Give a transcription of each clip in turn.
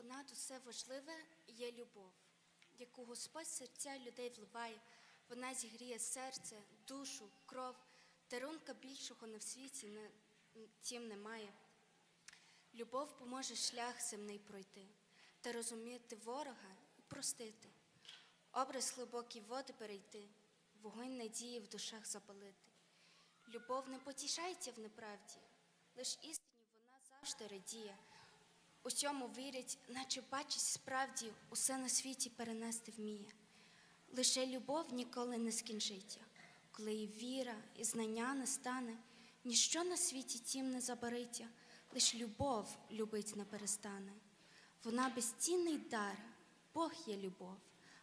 Понад усе важливе є любов, яку Господь в серця людей вливає. Вона зігріє серце, душу, кров. Дарунка більшого на світі не, тім немає. Любов поможе шлях земний пройти та розуміти ворога і простити. Образ глибокі води перейти, вогонь надії в душах запалити. Любов не потішається в неправді, лиш істині вона завжди радіє. Усьому вірять, наче бачить справді, усе на світі перенести вміє. Лише любов ніколи не скінчиться, коли і віра, і знання не стане, ніщо на світі тім не забариться, лиш любов любить не перестане. Вона безцінний дар, Бог є любов,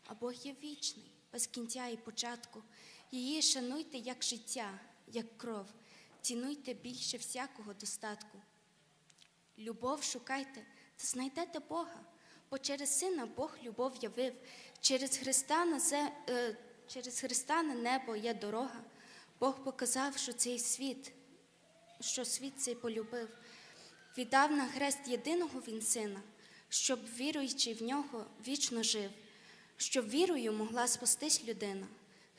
а Бог є вічний, без кінця і початку. Її шануйте як життя, як кров, цінуйте більше всякого достатку. Любов шукайте та знайдете Бога, бо через Сина Бог любов явив, через Христа на, зе, е, через Христа на небо є дорога. Бог показав, що цей світ, що світ цей полюбив, віддав на хрест єдиного він сина, щоб, віруючи в нього, вічно жив, щоб вірою могла спастись людина.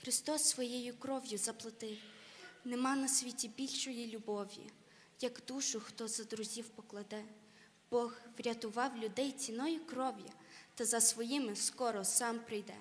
Христос своєю кров'ю заплатив. Нема на світі більшої любові, як душу, хто за друзів покладе. Бог врятував людей ціною кров'я, та за своїми скоро сам прийде.